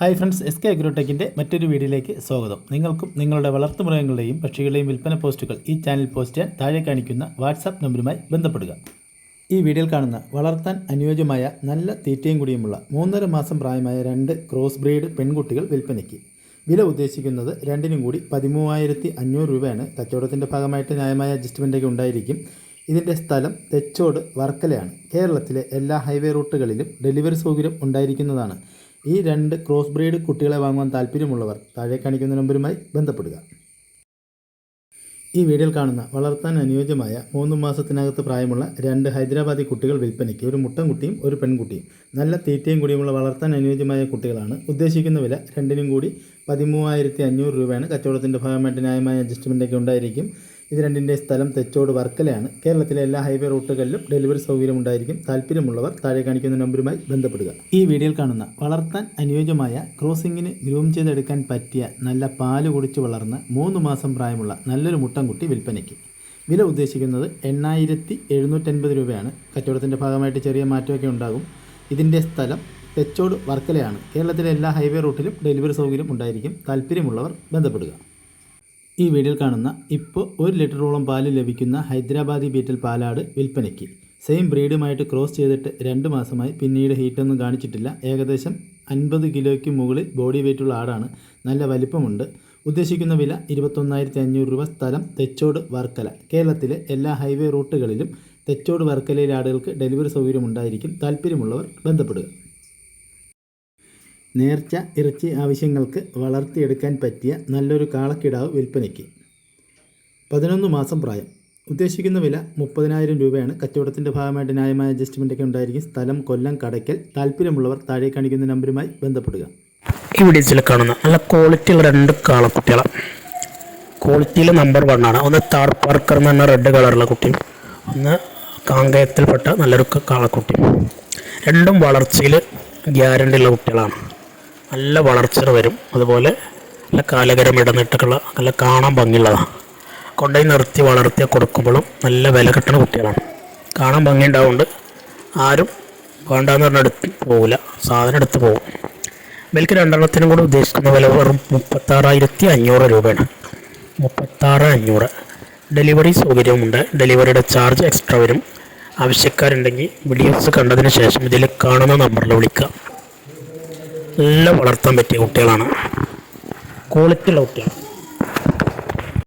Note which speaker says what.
Speaker 1: Hi friends S K അഗ്രോടെക്കിന്റെ മറ്റൊരു വീഡിയോയിലേക്ക് സ്വാഗതം. നിങ്ങൾക്കും നിങ്ങളുടെ വളർത്തുമൃഗങ്ങളുടെയും പക്ഷികളുടെയും വിൽപ്പന പോസ്റ്റുകൾ ഈ ചാനൽ പോസ്റ്റ് ചെയ്യാൻ താഴെ കാണിക്കുന്ന വാട്സാപ്പ് നമ്പറുമായി ബന്ധപ്പെടുക. ഈ വീഡിയോയിൽ കാണുന്ന വളർത്താൻ അനുയോജ്യമായ നല്ല തീറ്റയും കുടിയുമുള്ള മൂന്നര മാസം പ്രായമായ രണ്ട് ക്രോസ് ബ്രീഡ് പെൺകുട്ടികൾ വിൽപ്പനയ്ക്ക്. വില ഉദ്ദേശിക്കുന്നത് രണ്ടിനും കൂടി പതിമൂവായിരത്തി അഞ്ഞൂറ് രൂപയാണ്. കച്ചവടത്തിന്റെ ഭാഗമായിട്ട് ന്യായമായ അഡ്ജസ്റ്റ്മെന്റൊക്കെ ഉണ്ടായിരിക്കും. ഇതിന്റെ സ്ഥലം തെച്ചോട് വർക്കലയാണ്. കേരളത്തിലെ എല്ലാ ഹൈവേ റൂട്ടുകളിലും ഡെലിവറി സൗകര്യം ഉണ്ടായിരിക്കുന്നതാണ്. ഈ രണ്ട് ക്രോസ് ബ്രീഡ് കുട്ടികളെ വാങ്ങുവാൻ താല്പര്യമുള്ളവർ താഴെ കാണിക്കുന്ന നമ്പരുമായി ബന്ധപ്പെടുക. ഈ വീഡിയോയിൽ കാണുന്ന വളർത്താൻ അനുയോജ്യമായ മൂന്ന് മാസത്തിനകത്ത് പ്രായമുള്ള രണ്ട് ഹൈദരാബാദി കുട്ടികൾ വിൽപ്പനയ്ക്ക് ഒരു മുട്ടൻകുട്ടിയും ഒരു പെൺകുട്ടിയും. നല്ല തീറ്റയും കൂടിയുമുള്ള വളർത്താൻ അനുയോജ്യമായ കുട്ടികളാണ്. ഉദ്ദേശിക്കുന്ന വില രണ്ടിനും കൂടി പതിമൂവായിരത്തി അഞ്ഞൂറ് രൂപയാണ്. കച്ചവടത്തിന്റെ ഭാഗമായിട്ട് ന്യായമായ അഡ്ജസ്റ്റ്മെന്റൊക്കെ ഉണ്ടായിരിക്കും. ഇത് രണ്ടിന്റെ സ്ഥലം തെച്ചോട് വർക്കലയാണ്. കേരളത്തിലെ എല്ലാ ഹൈവേ റൂട്ടുകളിലും ഡെലിവറി സൗകര്യം ഉണ്ടായിരിക്കും താല്പര്യമുള്ളവർ താഴെ കാണിക്കുന്ന നമ്പറുമായി ബന്ധപ്പെടുക. ഈ വീഡിയോയിൽ കാണുന്ന വളർത്താൻ അനുയോജ്യമായ ക്രോസിങ്ങിന് ഗ്രൂം ചെയ്തെടുക്കാൻ പറ്റിയ നല്ല പാൽ കുടിച്ച് വളർന്ന മൂന്ന് മാസം പ്രായമുള്ള നല്ലൊരു മുട്ടൻകുട്ടി വിൽപ്പനയ്ക്ക്. വില ഉദ്ദേശിക്കുന്നത് എണ്ണായിരത്തി എഴുന്നൂറ്റൻപത് രൂപയാണ്. കച്ചവടത്തിന്റെ ഭാഗമായിട്ട് ചെറിയ മാറ്റമൊക്കെ ഉണ്ടാകും. ഇതിന്റെ സ്ഥലം തെച്ചോട് വർക്കലയാണ്. കേരളത്തിലെ എല്ലാ ഹൈവേ റൂട്ടിലും ഡെലിവറി സൗകര്യം ഉണ്ടായിരിക്കും. താല്പര്യമുള്ളവർ ബന്ധപ്പെടുക. ഈ വീഡിയോയിൽ കാണുന്ന ഇപ്പോൾ ഒരു ലിറ്ററോളം പാൽ ലഭിക്കുന്ന ഹൈദരാബാദി ബീറ്റൽ പാലാട് വിൽപ്പനയ്ക്ക്. സെയിം ബ്രീഡുമായിട്ട് ക്രോസ് ചെയ്തിട്ട് രണ്ട് മാസമായി പിന്നീട് ഹീറ്റൊന്നും കാണിച്ചിട്ടില്ല. ഏകദേശം അൻപത് കിലോയ്ക്ക് മുകളിൽ ബോഡി വെയിറ്റുള്ള ആടാണ്. നല്ല വലിപ്പമുണ്ട്. ഉദ്ദേശിക്കുന്ന വില ഇരുപത്തൊന്നായിരത്തി അഞ്ഞൂറ് രൂപ സ്ഥലം തെച്ചോട് വർക്കല. കേരളത്തിലെ എല്ലാ ഹൈവേ റൂട്ടുകളിലും തെച്ചോട് വർക്കലയിലെ ആടുകൾക്ക് ഡെലിവറി സൗകര്യം ഉണ്ടായിരിക്കും. താല്പര്യമുള്ളവർ ബന്ധപ്പെടുക. നേർച്ച ഇറച്ചി ആവശ്യങ്ങൾക്ക് വളർത്തിയെടുക്കാൻ പറ്റിയ നല്ലൊരു കാളക്കിടാവ് വിൽപ്പനയ്ക്ക്. പതിനൊന്ന് മാസം പ്രായം. ഉദ്ദേശിക്കുന്ന വില മുപ്പതിനായിരം രൂപയാണ്. കച്ചവടത്തിന്റെ ഭാഗമായിട്ട് ന്യായമായ അഡ്ജസ്റ്റ്മെന്റൊക്കെ ഉണ്ടായിരിക്കും. സ്ഥലം കൊല്ലം കടയ്ക്കൽ. താല്പര്യമുള്ളവർ താഴെ കാണിക്കുന്ന നമ്പരുമായി ബന്ധപ്പെടുക.
Speaker 2: ഈ വീഡിയോസിൽ കാണുന്ന നല്ല ക്വാളിറ്റിയുള്ള രണ്ട് കാളക്കുട്ടികളാണ് ക്വാളിറ്റിയിൽ നമ്പർ വൺ ആണ്. ഒന്ന് താർ പാർക്കർ എന്ന് പറഞ്ഞ റെഡ് കളറുള്ള കുട്ടിയും ഒന്ന് കാങ്കയത്തിൽപ്പെട്ട നല്ലൊരു കാളക്കുട്ടിയും രണ്ടും വളർച്ചയിൽ ഗ്യാരണ്ടിയുള്ള കുട്ടികളാണ്. നല്ല വളർച്ച വരും. അതുപോലെ നല്ല കാലകരം ഇടനിട്ടുള്ള നല്ല കാണാൻ ഭംഗിയുള്ളതാണ് കൊണ്ടുപോയി നിർത്തി വളർത്തി കൊടുക്കുമ്പോഴും നല്ല വില കിട്ടുന്ന കുട്ടികളാണ്. കാണാൻ ഭംഗിയുണ്ടാവുകൊണ്ട് ആരും വേണ്ടാന്ന് പറഞ്ഞാൽ എടുത്ത് പോകില്ല സാധനം എടുത്ത് പോകും ഇവർക്ക് രണ്ടെണ്ണത്തിനും കൂടെ ഉദ്ദേശിക്കുന്ന വില വെറും മുപ്പത്താറായിരത്തി അഞ്ഞൂറ് രൂപയാണ്. മുപ്പത്താറ് അഞ്ഞൂറ് ഡെലിവറി സൗകര്യമുണ്ട്. ഡെലിവറിയുടെ ചാർജ് എക്സ്ട്രാ വരും. ആവശ്യക്കാരുണ്ടെങ്കിൽ വീഡിയോസ് കണ്ടതിന് ശേഷം ഇതിൽ കാണുന്ന നമ്പറിൽ വിളിക്കുക. നല്ല വളർത്താൻ പറ്റിയ കുട്ടികളാണ്. ക്വാളിറ്റി ഉള്ള കുട്ടികളാണ്.